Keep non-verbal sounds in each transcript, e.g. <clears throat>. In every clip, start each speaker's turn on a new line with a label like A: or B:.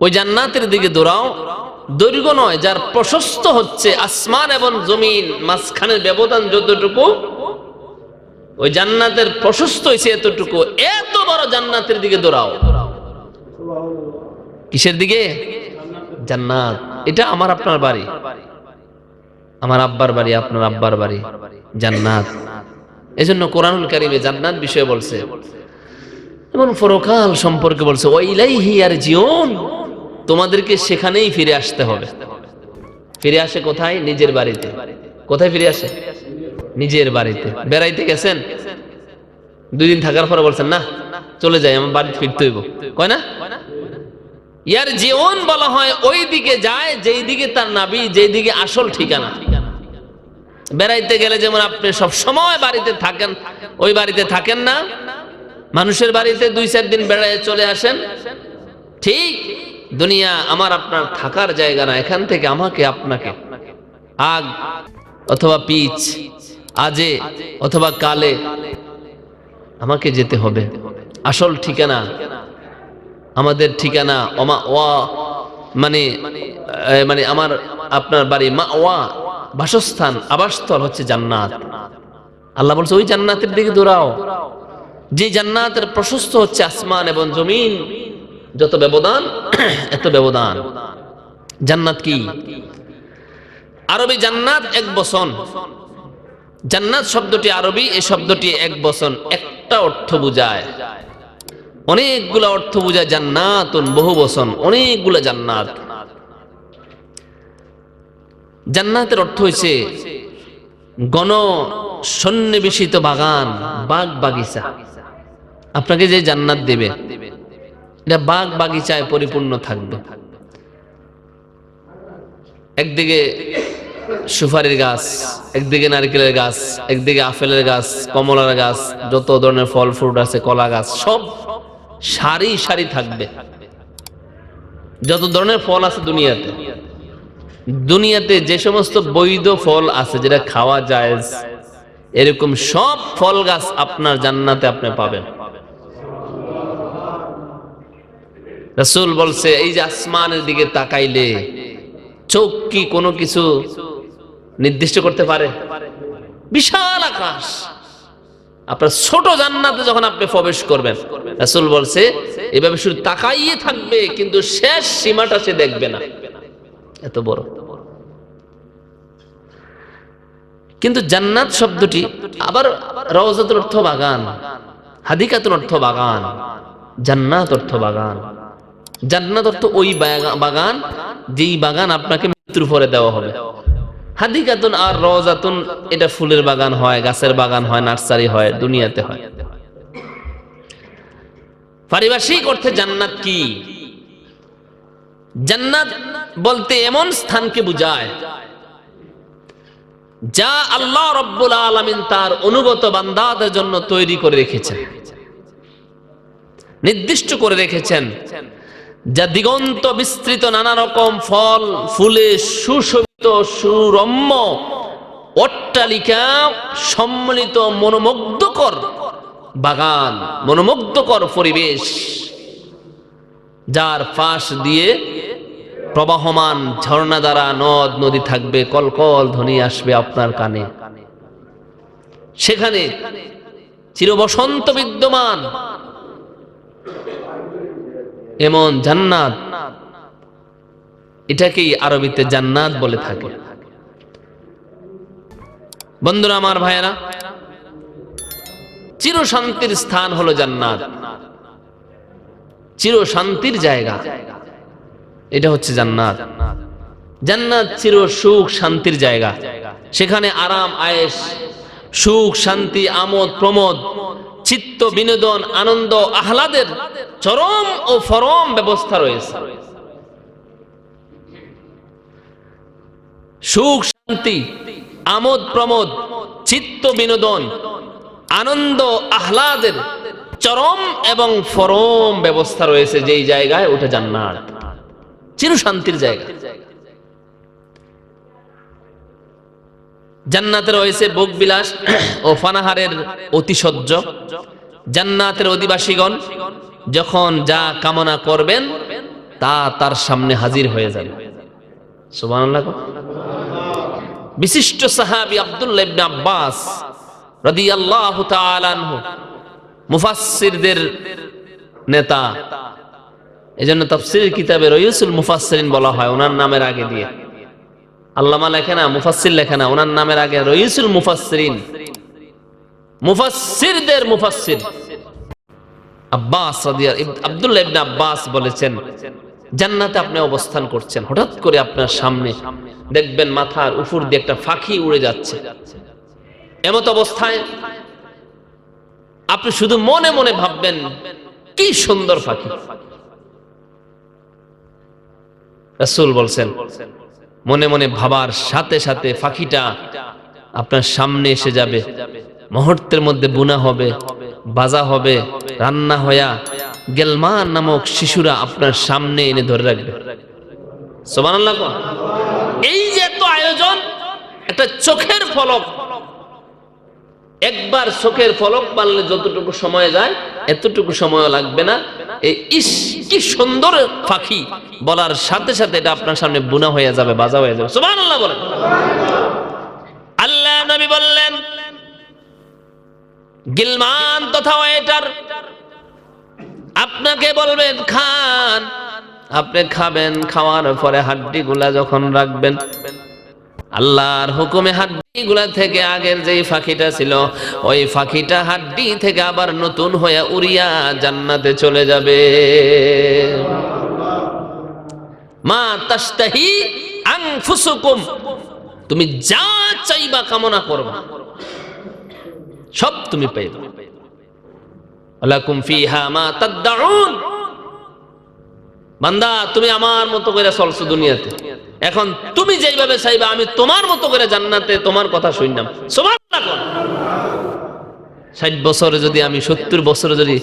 A: ওই জান্নাতের দিকে দৌড়াও। দৈর্ঘ্য নয়, যার প্রশস্ত হচ্ছে আসমান এবং জমিন, মাঝখানের ব্যবধান যতটুকু, ওই জান্নাতের প্রশস্ত হয়েছে এতটুকু। এত বড় জান্নাতের দিকে দৌড়াও। কিসের দিকে? জান্নাত। এটা আমার আপনার বাড়ি। আমার আব্বার বাড়ি, আপনার আব্বার বাড়ি। জান্নাত। এজন্য কোরআনুল কারিমে জান্নাত বিষয়ে বলছে। এবং ফরকাল সম্পর্কে বলছে ওইলাইহি আর জীবন তোমাদেরকে সেখানেই ফিরে আসতে হবে। ফিরে আসে কোথায়? নিজের বাড়িতে। কোথায় ফিরে আসে? নিজের বাড়িতে। বেড়াইতে গেছেন? দুই দিন থাকার পরে বলছেন, না, চলে যাই, আমার বাড়িতে ফিরতে হইব। কয় না? ইয়ার জীবন বলা হয় ওই দিকে যায় যেই দিকে তার নাবি যেই দিকে আসল ঠিকানা। বেড়াইতে গেলে যেমন আপনি সব সময় বাড়িতে থাকেন, ওই বাড়িতে থাকেন না। মানুষের বাড়িতে দুই চার দিন বেড়ায় চলে আসেন। ঠিক দুনিয়া আমার আপনার থাকার জায়গা না, এখান থেকে আমাকে আপনাকে। আগ অথবা পিচ, আজে অথবা কালে আমাকে যেতে হবে। আসল ঠিকানা, আমাদের ঠিকানা অমা ওয়া মানে মানে আমার, আপনার বাড়ি মা ওয়া, বাসস্থান, আবাসস্থল হচ্ছে জান্নাত। আল্লাহ বলছে, ওই জান্নাতের দিকে দৌড়াও। যে জান্নাতের প্রশস্ত হচ্ছে আসমান এবং জমিন যত ব্যবধান, <clears throat> এত ব্যবধান। জান্নাত কি? আরবি জান্নাত এক বসন জান্নাত শব্দটি আরবি, এই শব্দটি এক বসন একটা অর্থ বুঝায়। অনেকগুলা অর্থ বুঝায় জান্নাতুন, বহু বসন অনেকগুলা জান্নাত। জান্নাতের অর্থ হয়েছে গণ সন্নিবেশিত বাগান, বাগ বাগিচা। আপনাকে যে জান্নাত দেবে এটা বাগ বাগিচায় পরিপূর্ণ থাকবে। একদিকে সুপারির গাছ, একদিকে নারকেলের গাছ, একদিকে আপেলের গাছ, কমলার গাছ, যত ধরনের ফল ফ্রুট আছে, কলা গাছ, সব সারি সারি থাকবে। যত ধরনের ফল আছে দুনিয়াতে দুনিয়াতে যে সমস্ত বৈধ ফল আছে, যেটা খাওয়া যায় এরকম সব ফল গাছ আপনার জান্নাতে আপনি পাবেন। রসুল বলছে, এই যে আসমানের দিকে তাকাইলে চোখ কি কোনো কিছু নির্দিষ্ট করতে পারে? বিশাল আকাশ। আপনার ছোট জান্নাতে যখন আপনি প্রবেশ করবেন, রাসূল বলছে, এভাবে শুধু তাকাইয়ে থাকবে, কিন্তু শেষ সীমাটা সে দেখবে না। এত বড়। কিন্তু জান্নাত শব্দটি আবার রওজাতুল অর্থ বাগান, হাদিকাতুল অর্থ বাগান, জান্নাত অর্থ বাগান। জান্নাত অর্থ ওই বাগান, যেই বাগান আপনাকে মৃত্যুর পরে দেওয়া হবে। হাদিকাতুন আর রওজাতুন, এটা ফুলের বাগান হয়, গাছের বাগান হয়, নার্সারি হয়, দুনিয়াতে হয়। পারিভাষিক অর্থে জান্নাত কি? জান্নাত বলতে এমন স্থানকে বুঝায়, যা আল্লাহ রব্বুল আলামিন তার অনুগত বান্দাদের জন্য তৈরি করে রেখেছেন, নির্দিষ্ট করে রেখেছেন। যা দিগন্ত বিস্তৃত নানা রকম ফল, ফুলে সুশোভিত, সুরম্য, অট্টালিকা সম্মিলিত মনোমুগ্ধকর বাগান, মনোমুগ্ধকর পরিবেশ, যার পাশ দিয়ে প্রবাহমান ঝর্ণা দ্বারা নদ, নদী থাকবে, কলকল ধ্বনি আসবে আপনার কানে। সেখানে চিরবসন্ত বিদ্যমান এমন জান্নাত। এটাকেই আরবিতে জান্নাত বলে থাকে। বন্ধুরা, আমার ভাইয়েরা চির শান্তির স্থান হলো জান্নাত। চির শান্তির জায়গা। এটা হচ্ছে জান্নাত। জান্নাত চির সুখ, শান্তির জায়গা। সেখানে আরাম, আয়েশ, সুখ, শান্তি, আমোদ, প্রমোদ চিত্ত, বিনোদন, আনন্দ, আহ্লাদের চরম ও ফরম ব্যবস্থা রয়েছে। সুখ, শান্তি, আমোদ, প্রমোদ, চিত্ত, বিনোদন, আনন্দ, আহ্লাদের চরম এবং ফরম ব্যবস্থা রয়েছে যেই জায়গায় ওটা জান্নাত। চির শান্তির জায়গা। জান্নাতে রয়েছে ভোগ বিলাস ও ফানাহারের অতিশয্য। জান্নাতের অধিবাসীগণ যখন যা কামনা করবেন, তা তার সামনে হাজির হয়ে যাবে। বিশিষ্ট সাহাবী আব্দুল্লাহ ইবনে আব্বাস রাদিয়াল্লাহু তাআলা আনহু, মুফাসসিরদের নেতা। এজন্য তাফসীর কিতাবে রইউসুল মুফাসসিরিন বলা হয়, ওনার নামের আগে দিয়ে। আল্লামা লেখে না, মুফাসসির লেখে না, ওনার নামের আগে রইউসুল মুফাসসিরিন। মুফাসসিরদের মুফাসসির। আব্বাস আব্দুল্লাহ ইবনে আব্বাস বলেছেন, জান্নাতে আপনি অবস্থান করছেন, হঠাৎ করে আপনার সামনে দেখবেন মাথার উপর দিয়ে একটা ফাঁকি উড়ে যাচ্ছে। এমত অবস্থায় আপনি শুধু মনে মনে ভাববেন, কি সুন্দর ফাঁকি। রাসূল বলছেন মনে মনে ভাবার সাথে সাথে ফাঁকিটা আপনার সামনে এসে যাবে। মুহূর্তের মধ্যে বুনা হবে, বাজা হবে, রান্না হয়া গেলমান নামক শিশুরা আপনার সামনে এনে ধরে রাখবে। এই যে এত আয়োজন একটা চোখের ফলক। একবার চোখের ফলক পারলে যতটুকু সময় যায়, এতটুকু সময় লাগবে না। কি সুন্দর পাখি বলার সাথে সাথে এটা আপনার সামনে বুনা হয়ে যাবে, বাজা হয়ে যাবে। সুবহানাল্লাহ বলেন। আল্লাহ নবী বললেন, গিলমান তথা ওয়েটার, আপনাকে বলবেন, খান। আপনি খাবেন, খাওয়ার পরে হাড্ডি গুলা যখন রাখবেন আল্লাহর হুকুমে হাড্ডি গুলা থেকে আগের যেই ফাঁকিটা ছিল, ওই ফাঁকিটা হাড্ডি থেকে আবার নতুন হয়ে উড়িয়া জান্নাতে চলে যাবে। মা তাস্তাহি আনফুসুকুম, তুমি যা চাইবা কামনা করবা, সব তুমি পাইবা লাকুম ফিহা মা তাদদাউন। বান্দা, তুমি আমার মতো করে চলছো দুনিয়াতে। এখন তুমি যেইভাবে চাইবা, আমি তোমার মতো করে জান্নাতে তোমার কথা শুনলাম। ষাট বছরে যদি আমি, সত্তর বছরে যদি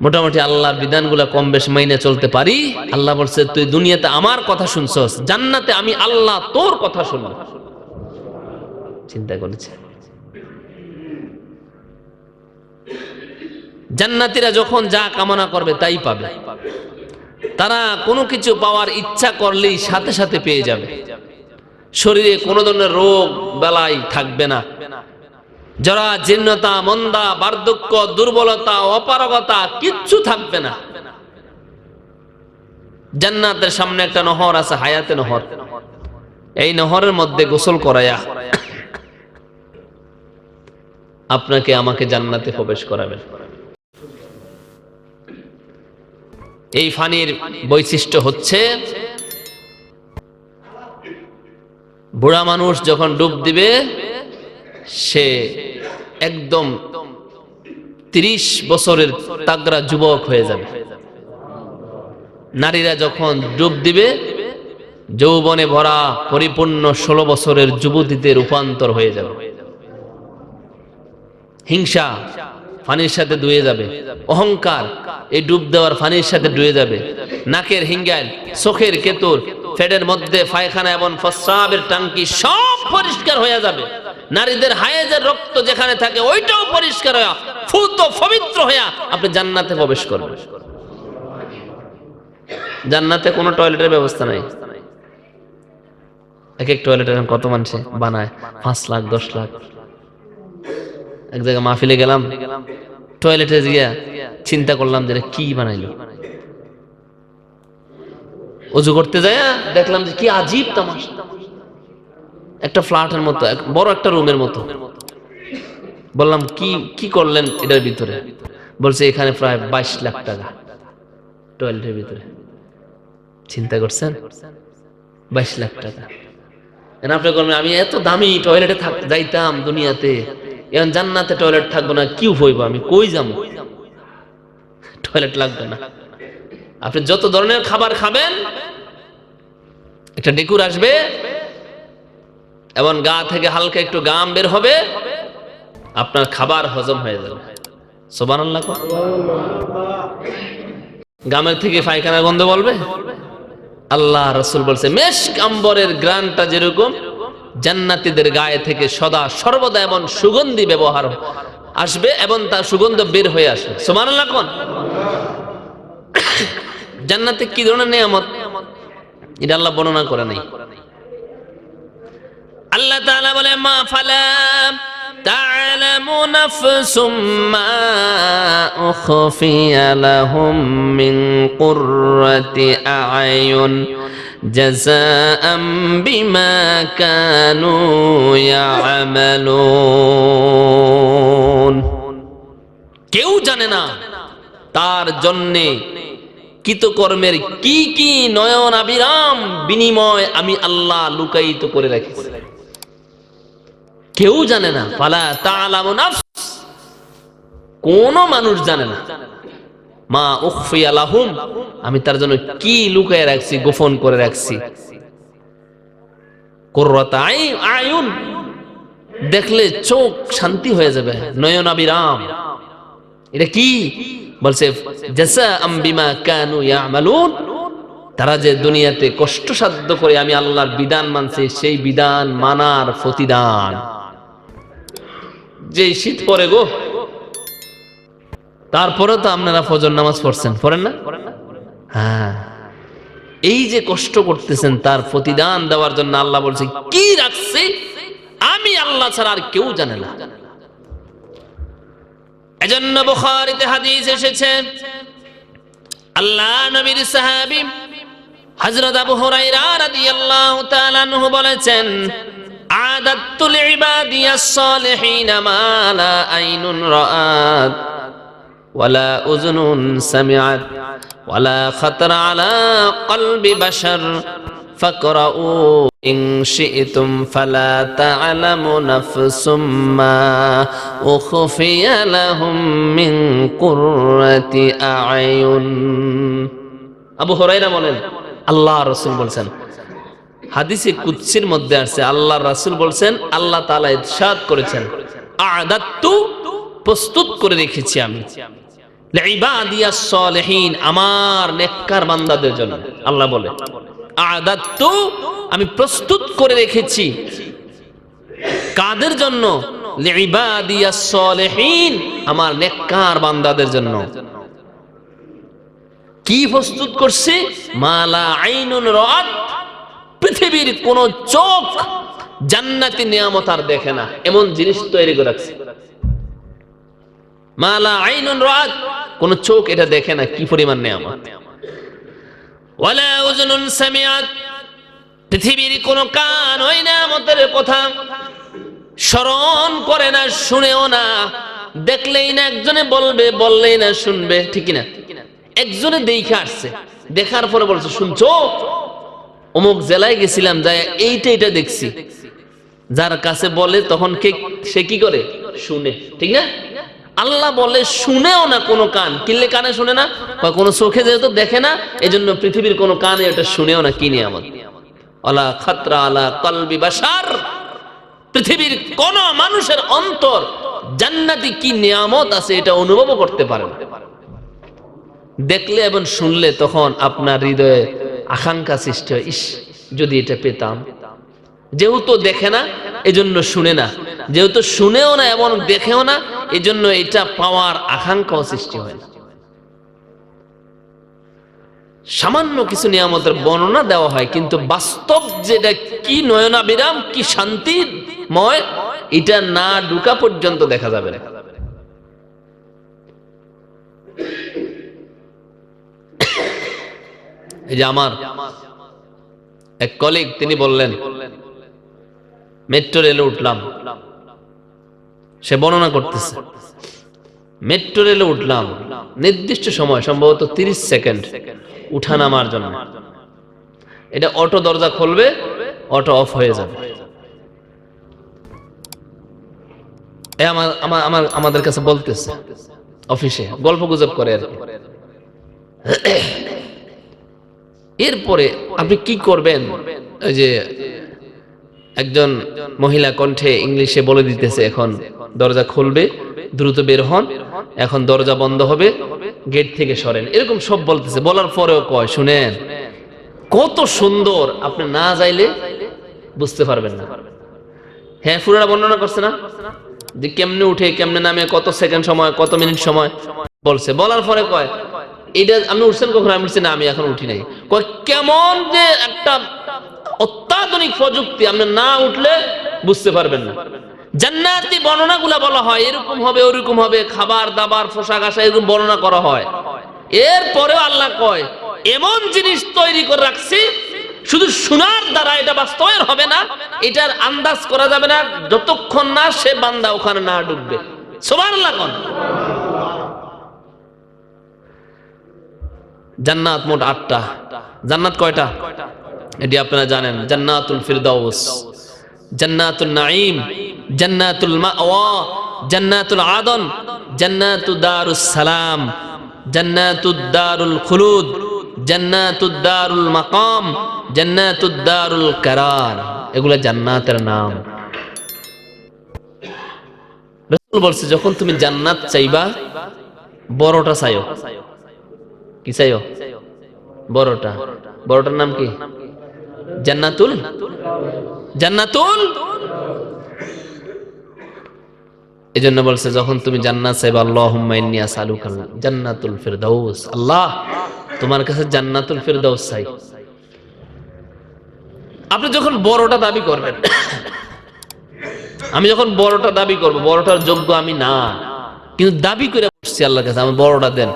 A: মোটামুটি আল্লাহর বিধানগুলো কম বেশ মাইনে চলতে পারি, আল্লাহ বলছে, তুই দুনিয়াতে আমার কথা শুনছস, জান্নাতে আমি আল্লাহ তোর কথা শুনব। চিন্তা করেছে। জান্নাতীরা যখন যা কামনা করবে, তাই পাবে। তারা কোনো কিছু পাওয়ার ইচ্ছা করলেই সাথে সাথে পেয়ে যাবে। শরীরে কোনো ধরনের রোগ বেলায় থাকবে না। যারা জীর্ণতা, মন্দা, বার্ধক্য, দুর্বলতা, অপারগতা কিচ্ছু থাকবে না। জান্নাতের সামনে একটা নহর আছে, হায়াতে নহর। এই নহরের মধ্যে গোসল করায়া আপনাকে আমাকে জান্নাতে প্রবেশ করাবেন। এই ফানির বৈশিষ্ট্য হচ্ছে, বুড়া মানুষ যখন ডুব দিবে, সে একদম তিরিশ বছরের তাগড়া যুবক হয়ে যাবে। নারীরা যখন ডুব দিবে, যৌবনে ভরা পরিপূর্ণ ষোলো বছরের যুবতীতে রূপান্তর হয়ে যাবে। হিংসা ফানির সাথে ডুয়ে যাবে। অহংকার, এই ডুব দেওয়ার ফানির সাথে ডুয়ে যাবে। নাকের হিঙ্গাল চোখের কেতুর, ফেডের মধ্যে পায়খানা এবং প্রস্রাবের টাঙ্কি সব পরিষ্কার হয়ে যাবে। নারীদের হায়েজের রক্ত যেখানে থাকে, ওইটাও পরিষ্কার হয়ে ফুত পবিত্র হয়ে আপনি জান্নাতে প্রবেশ করবেন। জান্নাতে কোনো টয়লেটের ব্যবস্থা নাই। এক এক টয়লেট কত মানুষ বানায়? পাঁচ লাখ, দশ লাখ। এক জায়গায় মাহফিলে গেলাম টয়লেটে গিয়া চিন্তা করলাম যে কি বানাইলো। অজু করতে যায় দেখলাম যে কি আজীব তামাশা। একটা ফ্ল্যাটের মতো বড় একটা রুমের মতো। বললাম, কি কি করলেন এটার ভিতরে? বলছে, এখানে প্রায় বাইশ লাখ টাকা টয়লেটের ভিতরে। চিন্তা করছেন? বাইশ লাখ টাকা। আপনি করবেন আমি এত দামি টয়লেটে থাক, যাইতাম দুনিয়াতে। এখন জান্নাতে টয়লেট থাকব না, কি হইব আমি? কই যাব? টয়লেট লাগবে না। আপনি যত ধরনের খাবার খাবেন, একটা ডেকুর আসবে এবং গা থেকে হালকা একটু গাম বের হবে, আপনার খাবার হজম হয়ে যাবে। সোবান গামের থেকে পায়খানা গন্ধ বলবে? আল্লাহ রসুল বলছে মেশ কাম্বরের গ্রানটা যেরকম জান্নাতীদের গায়ে থেকে সদা সর্বদা এমন সুগন্ধি ব্যবহার আসবে এবং তার সুগন্ধ বের হয়ে আসবে। সোমান কোন? জান্নাতে কি ধরনের নিয়ামত? এটা আল্লাহ বর্ণনা করে নেই। আল্লাহ তাআলা বলে, মা ফালা تعلم نفس ما أخفي لهم من قرة أعين جزاء بما كانوا يعملون কেউ জানে না তার জন্যে কৃতকর্মের কি কি নয়ন আবিরাম বিনিময় আমি আল্লাহ লুকায়িত করে রেখেছি কেউ জানে না। ফালা তাআলামু নাফস। কোন মানুষ জানে না। মা উখফিয়া লাহুম। আমি তার জন্য কি লুকায় রাখছি, গোপন করে রাখছি? কুররাত আয়ুন। দেখলে চোখ শান্তি হয়ে যাবে। নয়নাবিরাম এটা কি? বলছে বিমা কানু ইয়ামালুন। তারা যে দুনিয়াতে কষ্টসাধ্য করে আমি আল্লাহর বিধান মানছে, সেই বিধান মানার প্রতিদান। যে শীত পরে গো তারপরে তো আপনারা ফজর নামাজ পড়ছেন, পড়েন না? হ্যাঁ। এই যে কষ্ট করতেছেন, তার প্রতিদান দেওয়ার জন্য আল্লাহ বলছে, কি রাখছে? আমি আল্লাহ ছাড়া আর কেউ জানে না। এজন্য বুখারীতে হাদিস এসেছে, আল্লাহ নবীর সাহাবী হযরত আবু হুরায়রা রাদিয়াল্লাহু তাআলা বলেছেন আদাতুল ইবাদিয়াস সালিহিন মা লা আইনুন রাআত ওয়ালা উযুনুন সামিআত ওয়ালা খাতার আলা কলবি বাশার فاقرؤوا إن شئتم فلا تعلم نفس ما أخفي لهم من قرة أعين আবু হরাইরা বলেন আল্লাহ রসুল বলছেন হাদিসে কুৎসির মধ্যে আছে আল্লাহ রাসূল বলছেন, আল্লাহ তাআলা ইরশাদ করেছেন। প্রস্তুত করে রেখেছি আমি। আমার নেককার বান্দাদের জন্য। কাদের জন্য? বান্দাদের জন্য। কি প্রস্তুত করছে? মালা আইনুন রাত পৃথিবীর কোন চোখ জান্নাতি নিয়ামত আর দেখে না। এমন জিনিস তৈরি করে রাখছে মালা আইনুন রাত কোন চোখ এটা দেখে না, কি পরিমাণ নিয়ামত। ওয়ালা পৃথিবীর কোন কান ওই নিয়ামতের কথা স্মরণ করে না, শুনেও না। দেখলেই না, একজনে বলবে, বললেই না, শুনবে, ঠিক না একজনে দেখে আসছে, দেখার পরে বলছে, শুনছো? অমুক জেলায় গেছিলাম যাই এইটা এটা দেখছি। যার কাছে বলে, তখন কে সে কি করে? শুনে, ঠিক না? আল্লাহ বলে, শুনেও না কোনো কান। কিনলে কানে শুনে না? বা কোনো চোখে যেহেতু দেখে না, এজন্য পৃথিবীর কোনো কানে এটা শুনেও না কিনে আমার? আলা খাতরা আলা কলবি বাসার পৃথিবীর কোন মানুষের অন্তর জান্নাতি কি নিয়ামত আছে এটা অনুভবও করতে পারে দেখলে এবং শুনলে তখন আপনার হৃদয়ে আকাঙ্ক্ষা সৃষ্টি হয়। ইস, যদি এটা পেতাম। যেহেতু দেখে না, এজন্য শুনে না। যেহেতু শুনেও না এবং দেখেও না, এজন্য এটা পাওয়ার আকাঙ্ক্ষাও সৃষ্টি হয় সামান্য কিছু নিয়ামতের বর্ণনা দেওয়া হয়, কিন্তু বাস্তব যেটা কি নয়নাবিরাম কি শান্তির ময় এটা না ঢুকা পর্যন্ত দেখা যাবে না। এই যে আমার এক কলিগ তিনি বললেন, মেট্রো রেলে উঠলাম। সে বর্ণনা করতেছে, মেট্রো রেলে উঠলাম, নির্দিষ্ট সময়, সম্ভবত তিরিশ সেকেন্ড, উঠা নামার জন্য। এটা অটো দরজা খুলবে, অটো অফ হয়ে যাবে। এ আমার আমার আমাদের কাছে বলতেছে, অফিসে, গল্প গুজব করে আর। এরপরে আপনি কি করবেন? ওই যে একজন মহিলা কণ্ঠে ইংলিশে বলে দিতেছে এখন, দরজা খুলবে, দ্রুত বের হন, এখন দরজা বন্ধ হবে, গেট থেকে সরেন। এরকম সব বলতেছে, বলার পরেও কয়, শুনেন, কত সুন্দর, আপনি না যাইলে বুঝতে পারবেন না। হ্যাঁ ফুরারা বর্ণনা করছে না? যে কেমনে উঠে, কেমনে নামে, কত সেকেন্ড সময়, কত মিনিট সময়, বলছে। বলার পরে কয় এটা আপনি উঠছেন কখন? আমি উঠছি না, আমি এখন উঠি নাই। কেমন যে একটা অত্যাধুনিক প্রযুক্তি, আপনি না উঠলে বুঝতে পারবেন না। জান্নাতি বর্ণনাগুলা বলা হয়, এরকম হবে, ওরকম হবে, খাবার, দাবার, পোশাক আশা এরকম বর্ণনা করা হয়। এরপরেও আল্লাহ কয়, এমন জিনিস তৈরি করে রাখছি, শুধু শোনার দ্বারা এটা বাস্তবায়ন হবে না, এটার আন্দাজ করা যাবে না, যতক্ষণ না সে বান্দা ওখানে না ডুববে। সোমান আল্লাহ জান্নাত মোট আটটা। জান্নাত কয়টা? এটি আপনারা জানেন। জান্নাতুল ফিরদাউস, জান্নাতুল নাঈম, জান্নাতুল মাওয়া, জান্নাতুল আদন, জান্নাতু দারুস সালাম জান্নাতুদ দারুল খুলুদ জান্নাতুদ দারুল মাকাম জান্নাতুদ দারুল কারার। এগুলো জান্নাতের নাম। রাসূল বলছে, যখন তুমি জান্নাত চাইবা, বড়টা চাইও কি চাইও বড়টা। বড়টার নাম কি? জান্নাতুল? জান্নাতুল? এই জন্য বলছে, যখন তুমি জান্নাত চাইবা, আল্লাহুম্মা ইন্নী আসআলুকা জান্নাতুল ফিরদাউস। আল্লাহ, তোমার কাছে জান্নাতুল ফিরদাউস চাই। আপনি যখন বড়টা দাবি করবেন, আমি যখন বড়টা দাবি করব, বড়টার যোগ্য আমি না। কিন্তু দাবি করে বসছি আল্লাহর কাছে, আমার বড়টা দেন।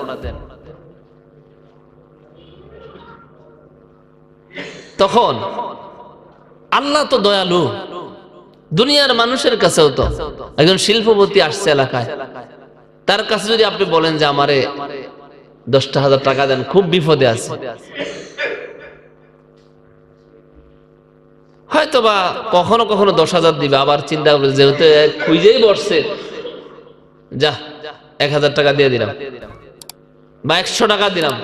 A: তখন আল্লাহ তো দয়ালু। দুনিয়ার মানুষের কাছেও তো। একজন শিল্পপতি আসছে এলাকায়। তার কাছে যদি আপনি বলেন যে আমারে দশটা হাজার টাকা দেন, খুব বিপদে আছে। হয়তো বা কখনো কখনো দশ হাজার দিবে, আবার চিন্তা করবে, যেহেতু খুঁজেই বসছে। যা, এক হাজার টাকা দিয়ে দিলাম। বা একশো টাকা দিলাম,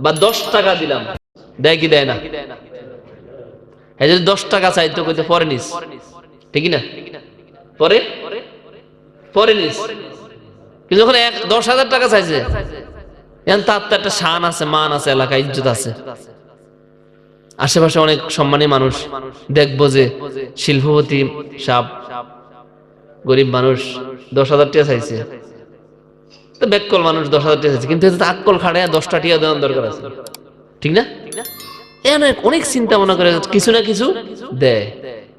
A: বা দশ টাকা দিলাম। দেয় কি দেয় না? যদি দশ টাকা কইতে পরে নিস। ঠিক না? পরে? পরে নিস। কিন্তু দশ হাজার টাকা চাইছে। তার তো একটা শান আছে, মান আছে ইজ্জত আছে। আশেপাশে অনেক সম্মানী মানুষ। দেখব যে শিল্পপতি সাপ, গরিব মানুষ দশ হাজার টাকা চাইছে। তো বেককল মানুষ দশ হাজার টাকা চাইছে। কিন্তু আক্কল খাড়ে দশটা টিয়া দেওয়ার দরকার আছে। ঠিক না? অনেক চিন্তা মনে করে কিছু না কিছু দেয়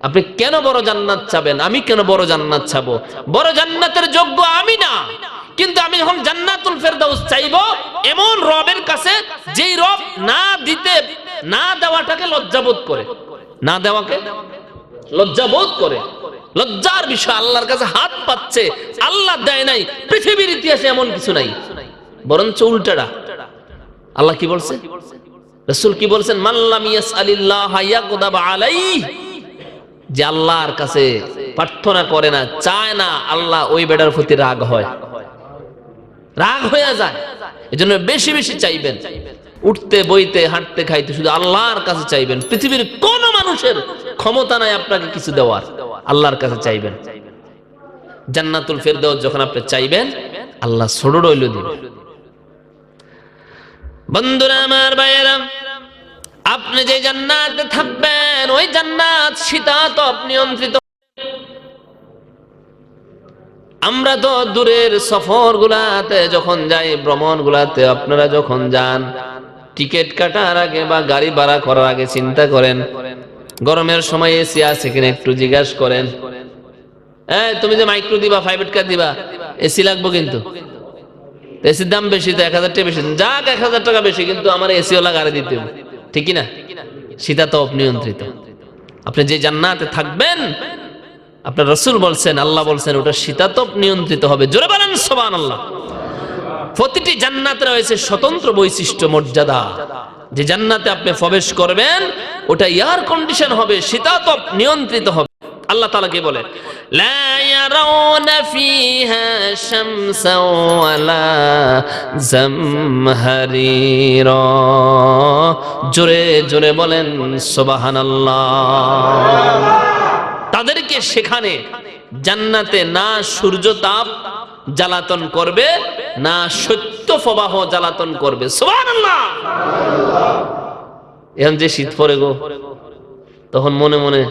A: আপনি কেন বড় জান্নাত চাবেন? আমি কেন বড় জান্নাত চাবো? বড় জান্নাতের যোগ্য আমি না। কিন্তু আমি যখন জান্নাতুল ফেরদাউস চাইব, এমন রবের কাছে যেই রব না দিতে, না দেওয়াটাকে লজ্জাবোধ করে। না দেওয়াকে? লজ্জাবোধ করে। লজ্জার বিষয়, আল্লাহর কাছে হাত পাচ্ছে। আল্লাহ দেয় নাই। পৃথিবীর ইতিহাসে এমন কিছু নাই। বরঞ্চ উল্টাটা। আল্লাহ কি বলছে? রসুল কি বলছেন? মাল্লাম ইয়াসআলিল্লাহ ইয়াকদাব আলাইহি যে আল্লাহর কাছে প্রার্থনা করে না, চায় না আল্লাহ ওই বেটার প্রতি রাগ হয়। রাগ হয়ে যায়। বেশি বেশি চাইবেন। উঠতে, বইতে, হাঁটতে, খাইতে শুধু আল্লাহর কাছে চাইবেন। পৃথিবীর কোন মানুষের ক্ষমতা নাই আপনাকে কিছু দেওয়ার। আল্লাহর কাছে চাইবেন। জান্নাতুল ফেরদাউস যখন আপনি চাইবেন, আল্লাহ ছোট রইল দিবেন বন্ধুরা আমার ভাইয়েরা, আপনি যে জান্নাতে থাকবেন, ওই জান্নাত শীতাতপ নিয়ন্ত্রিত আমরা তো দূরের সফর গুলাতে যখন যাই ভ্রমণ গুলাতে আপনারা যখন যান, টিকিট কাটার আগে বা গাড়ি ভাড়া করার আগে চিন্তা করেন, গরমের সময় এসি আছে কিনা একটু জিজ্ঞাসা করেন। হ্যাঁ তুমি যে মাইক্রো দিবা প্রাইভেট কার দিবা, এসি লাগবো কিন্তু। এসির দাম বেশি তো এক হাজার বেশি। যাক, এক হাজার টাকা বেশি, কিন্তু আমার এসি ওলা গাড়ি দিতে হবে। ঠিক না শীতাতপ নিয়ন্ত্রিত আপনি যে জান্নাতে থাকবেন, আপনার রসুল বলছেন, আল্লাহ বলছেন ওটা শীতাতপ নিয়ন্ত্রিত হবে। জোরে বলেন সোবান আল্লাহ প্রতিটি জান্নাতে রয়েছে স্বতন্ত্র বৈশিষ্ট্য, মর্যাদা। যে জান্নাতে আপনি প্রবেশ করবেন, ওটা এয়ার কন্ডিশন হবে শীতাতপ নিয়ন্ত্রিত হবে। আল্লাহ তাআলা কে বলে? জোরে জোরে বলেন, সুবহানাল্লাহ। তাদেরকে সেখানে জান্নাতে না সূর্য তাপ জ্বালাতন করবে, না সত্য প্রবাহ জ্বালাতন করবে। সুবহানাল্লাহ। এখন যে শীত পড়ে গো। তখন মনে মনে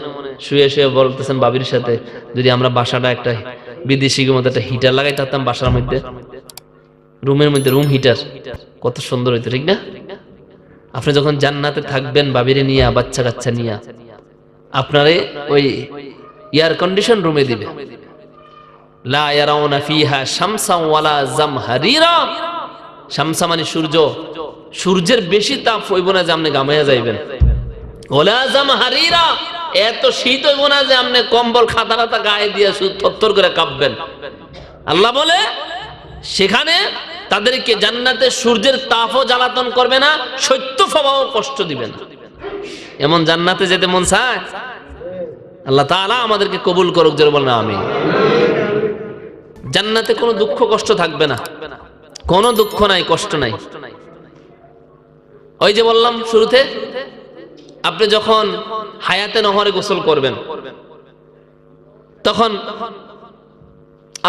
A: শুয়ে শুয়ে বলতেছেন বাবির সাথে, যদি আমরা বাসাটা একটা বিদেশি মতো একটা হিটার লাগাই থাকতাম বাসার মধ্যে রুমের মধ্যে রুম হিটার কত সুন্দর হইতো, ঠিক না? আপনি যখন জান্নাতে থাকবেন বাবিরে নিয়ে, বাচ্চা কাচ্চা নিয়ে, আপনারে ওই এয়ার কন্ডিশন রুমে দিবে। লা ইয়ারাউনা ফিহা শামসা ওয়ালা জামহারিরা। শামসা মানে সূর্য। সূর্যের বেশি তাপ হইব না যে আপনি গামাইয়া যাইবেন। ওলা জামহারিরা এত শীত হইব না যে আপনি কম্বল খাতা টাতা গায়ে দিয়ে থরথর করে কাঁপবেন। আল্লাহ বলে, সেখানে তাদেরকে জান্নাতে সূর্যের তাপও জ্বালাতন করবে না সত্য স্বভাব কষ্ট দিবে না। এমন জান্নাতে যেতে মন চায়? আল্লাহ তাআলা আমাদেরকে কবুল করুক, জোরে বলেন আমি জান্নাতে কোনো দুঃখ, কষ্ট থাকবে না। কোনো দুঃখ নাই, কষ্ট নাই। ওই যে বললাম শুরুতে আপনি যখন হায়াতে নহরে গোসল করবেন, তখন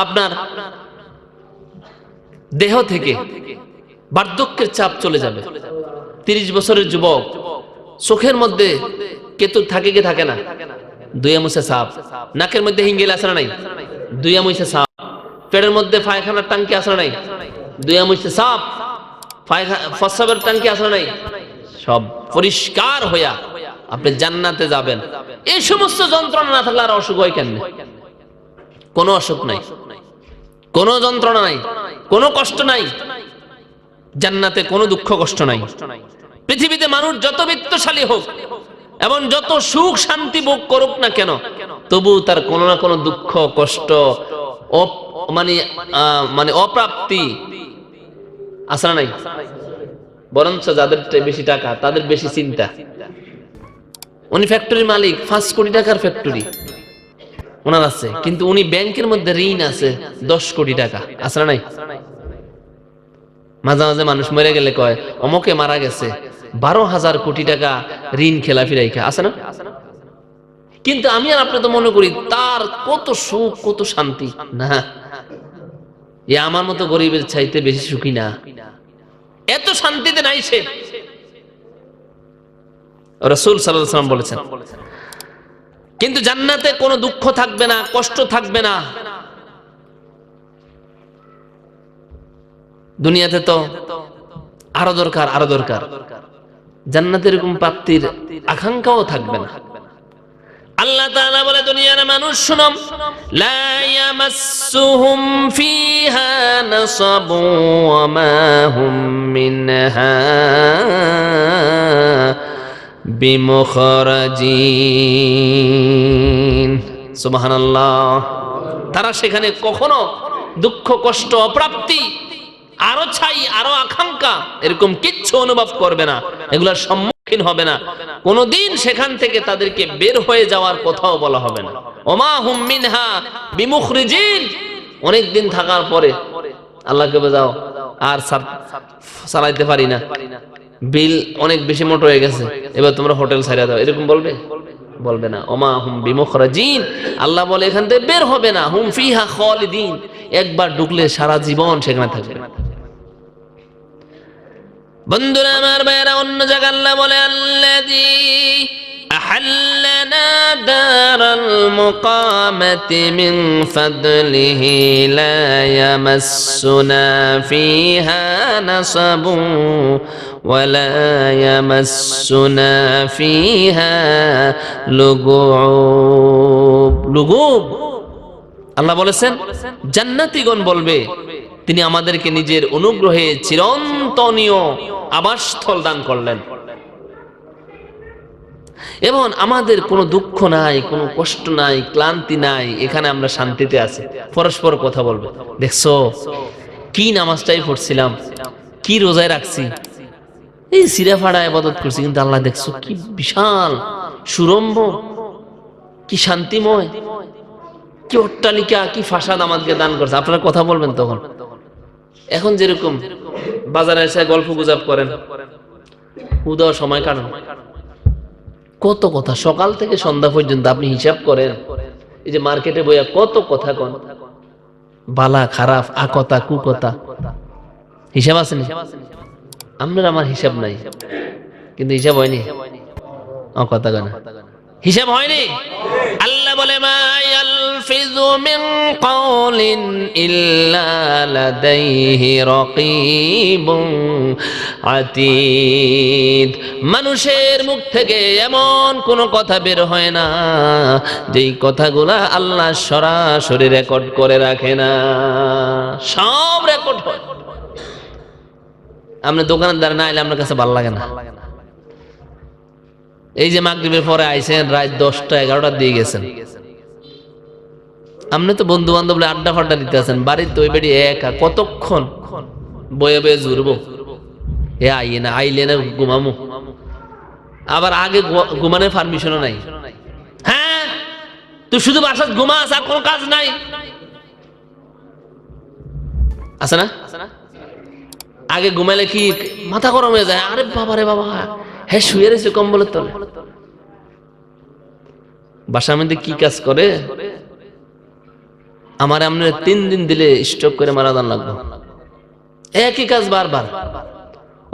A: আপনার দেহ থেকে বার্ধক্যের চাপ চলে যাবে। তিরিশ বছরের যুবক চোখের মধ্যে কেতু থাকে কি থাকে না? দুই মুছে সাপ। নাকের মধ্যে হিঙ্গেল আসে না নাই? দুই মুছে সাপ। পেটের মধ্যে পায়খানার টাঙ্কি আসে নাই? দুই মুছে সাপ। ফসাবের টাঙ্কি আসে নাই? সব পরিষ্কার হইয়া আপনি জান্নাতে যাবেন। এই সমস্ত যন্ত্রণা না থাকলে আর অসুখ হয় কেন কোনো অসুখ নাই। কোনো যন্ত্রণা নাই। কোনো কষ্ট নাই। জান্নাতে কোনো দুঃখ কষ্ট নাই। পৃথিবীতে মানুষ যত বিত্তশালী হোক এবং যত সুখ শান্তি ভোগ করুক না কেন, তবু তার কোনো না কোনো দুঃখ, কষ্ট মানে মানে অপ্রাপ্তি আসা নাই? বরঞ্চ যাদের বেশি টাকা, তাদের বেশি চিন্তা। উনি ফ্যাক্টরির মালিক, পাঁচ কোটি টাকার ফ্যাক্টরি ওনার আছে, কিন্তু উনি ব্যাংকের মধ্যে ঋণ আছে দশ কোটি টাকা। আছে না নাই? মাঝে মাঝে মানুষ মরে গেলে কয়, অমকে মারা গেছে, বারো হাজার কোটি টাকা ঋণ খেলাফি রাইখা। আছে না? কিন্তু আমি আর আপনি তো মনে করি, তার কত সুখ, কত শান্তি। না। এ আমার মতো গরিবের চাইতে বেশি সুখী না। এত শান্তিতে নাই সে। রসুল সাল্লাম বলেছেন, কিন্তু জান্নাতে কোনো দুঃখ থাকবে না, কষ্ট থাকবে না। দুনিয়াতে তো আরও দরকার আরও দরকার। জান্নাতে এরকম প্রাপ্তির আকাঙ্ক্ষাও থাকবে না। আল্লাহ বলে, দুনিয়ার মানুষ শুনম লা ইয়ামাসসুহুম ফিহা ওয়া মা হুম মিনহা বিমুখরাজিন সুবহানাল্লাহ। তারা সেখানে কখনো দুঃখ, কষ্ট, অপ্রাপ্তি, আরও ছাই, আরও আকাঙ্ক্ষা এরকম কিচ্ছু অনুভব করবে না। এগুলোর সম্মুখীন হবে না। কোনোদিন সেখান থেকে তাদেরকে বের হয়ে যাওয়ার কথাও বলা হবে না। ওমা হুম মিনহা বিমুখরিজিন। অনেক দিন থাকার পরে আল্লাহকে বোঝাও, আর চালাইতে পারি না। বিল অনেক বেশি মোট হয়ে গেছে, এবার তোমরা হোটেল ছাড়িয়ে দাও। এরকম বলবে? বলবে না। ওমা হুম বিমুখরাজিন। আল্লাহ বলে, এখান থেকে বের হবে না। হুম ফিহা খালিদিন। একবার ঢুকলে সারা জীবন সেখানে থাকবে। বন্ধুরা, আমার ভাইয়েরা, অন্য জায়গা আল্লাহ বলে আল্লাহ أحلنا دار المقامة من فضله لا يمسنا فيها نصب ولا يمسنا فيها لغوب لغوب আল্লাহ বলেছেন জান্নাতীগণ বলবে তিনি আমাদেরকে নিজের অনুগ্রহে চিরন্তনীয় আবাসস্থল দান করলেন এবং আমাদের কোনো দুঃখ নাই, কোনো কষ্ট নাই, ক্লান্তি নাই, এখানে আমরা শান্তিতে আছি। পরস্পর কথা বলব। দেখছ? কি নামাজটাই পড়ছিলাম, কি রোজায় রাখছি। এই সিরাফাড়া আবাদত করছি, কিন্তু আল্লাহ দেখছ কি বিশাল, সুরম্ভ, কি শান্তিময়, কি অট্টালিকা, কি ফাসাদ আমাদেরকে দান করছে। আপনারা কথা বলবেন তখন। এখন যেরকম বাজারে এসে গল্প গুজব করেন উদয় সময় কাটান। কত কথা? সকাল থেকে সন্ধ্যা পর্যন্ত আপনি হিসাব করেন। এই যে মার্কেটে বইয়া কত কথা কন? বালা, খারাপ আকতা কুকতা হিসাব আছে না? আপনার আমার হিসাব নাই। কিন্তু হিসাব হয়নি? অকতা গানা হিসাব হয়নি? আল্লাহ বলে, মাই মা ইয়ালফিযু মিন কাওলিন ইল্লা লাদাইহি রাকীবুন আতীদ মানুষের মুখ থেকে এমন কোনো কথা বের হয় না, যেই কথাগুলা আল্লাহ সরাসরি রেকর্ড করে রাখে না। সব রেকর্ড হয়। আপনার দোকানের দ্বারা না এলে আপনার কাছে ভালো লাগে না। এই যে মাগরিবের পরে আইছেন রাত দশটা এগারোটা দিয়ে গেছেন। আপনি তো বন্ধু বান্ধব আড্ডা ফাড্ডা দিতে আছেন, বাড়ির তো ওই বাড়ি একা, কতক্ষণ বয়ে বয়ে জুড়বো এ আইয়ে না আইলে না ঘুমামো। আবার আগে ঘুমানোর পারমিশনও নাই। হ্যাঁ তুই শুধু আর কোনো কাজ নাই। আছে না? আগে ঘুমাইলে কি মাথা গরম হয়ে যায়? আরে বাবা রে বাবা হ্যাঁ শুয়ে রয়েছে কম্বলের তলে। বাসার মধ্যে কি কাজ করে? আমার আপনার তিন দিন দিলে স্টক করে মারা দান লাগবে। একই কাজ বারবার।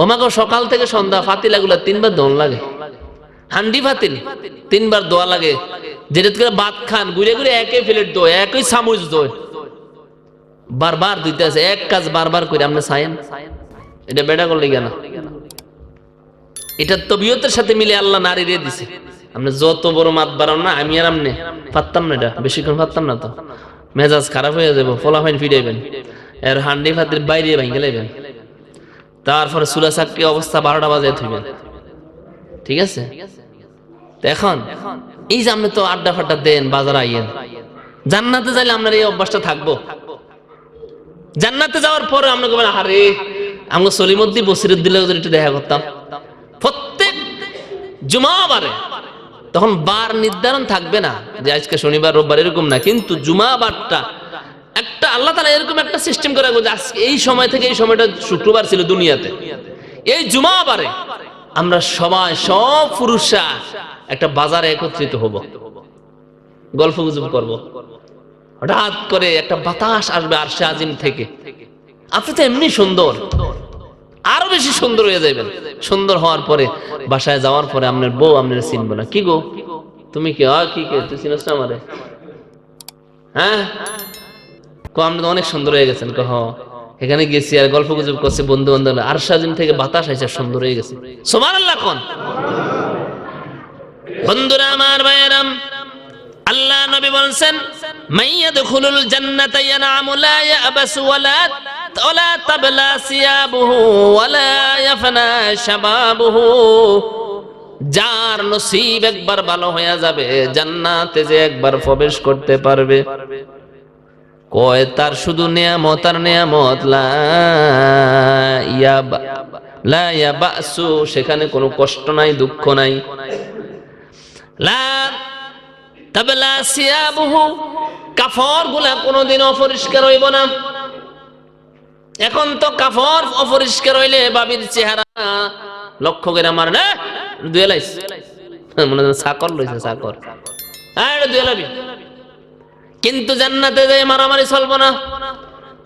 A: ওমাকে সকাল থেকে সন্ধ্যা ফাতিলা গুলা তিনবার দোন লাগে। হান্ডি ফাতিল, তিনবার দোয়া লাগে। যেটা করে ভাত খান, ঘুরে ঘুরে একই প্লেট দো একই চামচ দো বারবার দিতে আছে, এক কাজ বারবার করে আপনি সাইন এটা বেটা করলে কেন? এটা তবিয়তের সাথে মিলে আল্লাহ নারী দিয়ে দিছে। আপনি যত বড় মাত বাড়ান না, আমি আর আমনে পারতাম না এটা, বেশিক্ষণ পারতাম না তো। মেজাজ খারাপ হয়ে যাব ফলাফাইন ফিরাইবেন। এর হান্ডি ফাতির বাইরে ভেঙে লাইবেন। তারপরে সুলা চাকরি অবস্থা বারোটা বাজে থইবেন। ঠিক আছে? এখন, এই যে আপনি তো আড্ডা ফাড্ডা দেন, বাজার আইয়েন। জান্নাতে যাইলে আপনার এই অভ্যাসটা থাকব। জান্নাতে যাওয়ার পরে আমরা বলেন আরে আমাকে সলিমদ্দি বসিরুদ্দিন দিলে একটু দেখা করতাম। প্রত্যেক জুমাবারে তখন বার নির্ধারণ থাকবে না যে আজকে শনিবার, রোববার এরকম না। কিন্তু জুমা বারটা, একটা আল্লাহ তালা এরকম একটা সিস্টেম করে রাখব যে আজকে এই সময় থেকে এই সময়টা শুক্রবার ছিল দুনিয়াতে। এই জুমা বারে আমরা সবাই, সব পুরুষরা একটা বাজারে একত্রিত হব। গল্প গুজব করব। হঠাৎ করে একটা বাতাস আসবে আরশে আজিম থেকে। আপনি তো এমনি সুন্দর। আরও বেশি সুন্দর হয়ে যাবেন। সুন্দর হওয়ার পরে, বাসায় যাওয়ার পরে আপনার বউ আপনার চিনবো না। কি গো? তুমি কি? কি কে? তুই চিনস না আমারে? হ্যাঁ? কো, আপনি অনেক সুন্দর হয়ে গেছেন, কহ। এখানে গেছি আর গল্প গুজব করছে বন্ধু বান্ধব আর সাজিন থেকে বাতাস আইসা সুন্দর হয়ে গেছে। সোমান আল্লাহ কোন? বন্ধুরা আমার ভাইয়েরাম, আল্লাহ নবী বলছেন, মাইয়াদখুলুল জান্নাতা ইয়ানামু লা ইয়াবাস ওয়ালা ওয়ালা তাবলা সিয়াবুহু ওয়ালা ইয়াফনা শাবাবুহু যার নসিব একবার ভালো হয়ে যাবে, জান্নাতে যে একবার প্রবেশ করতে পারবে। কয়, তার শুধু নিয়ামত আর নিয়ামত সেখানে কোনো কষ্ট নাই, দুঃখ নাই। কাফরগুলা কোনোদিন অপরিষ্কার হইব না। এখন তো কাফর অপরিষ্কার হইলে বাবির চেহারা। লক্ষ্য করে দুয়েলাইস মনে সাকর লইছে, সাকর। হ্যাঁ কিন্তু জান্নাতে যাই মারামারি চলবো না।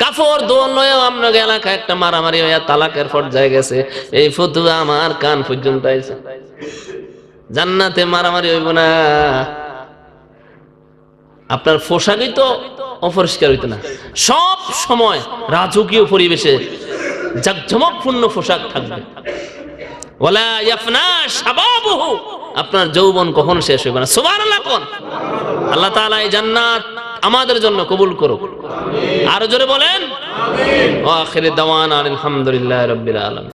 A: কাফর দোল লয়ে আমরা এলাকায় একটা মারামারি হইয়া তালাকের পর্যায়ে গেছে। এই ফতুয়া আমার কান পর্যন্ত আইছে। জান্নাতে মারামারি হইব না। আপনার পোশাকই তো অপরিষ্কার হইতো না। সব সময় রাজকীয় পরিবেশে জাকজমকপূর্ণ পোশাক থাকবে। আপনার যৌবন কখন শেষ হইবে না? সুবহানাল্লাহ কোন? আল্লাহ তাআলা এই জান্নাত আমাদের জন্য কবুল করুক। আরও জোরে বলেন? আমিন। ওয়া আখিরি দাওয়ানা আলহামদুলিল্লাহি রাব্বিল আলামিন।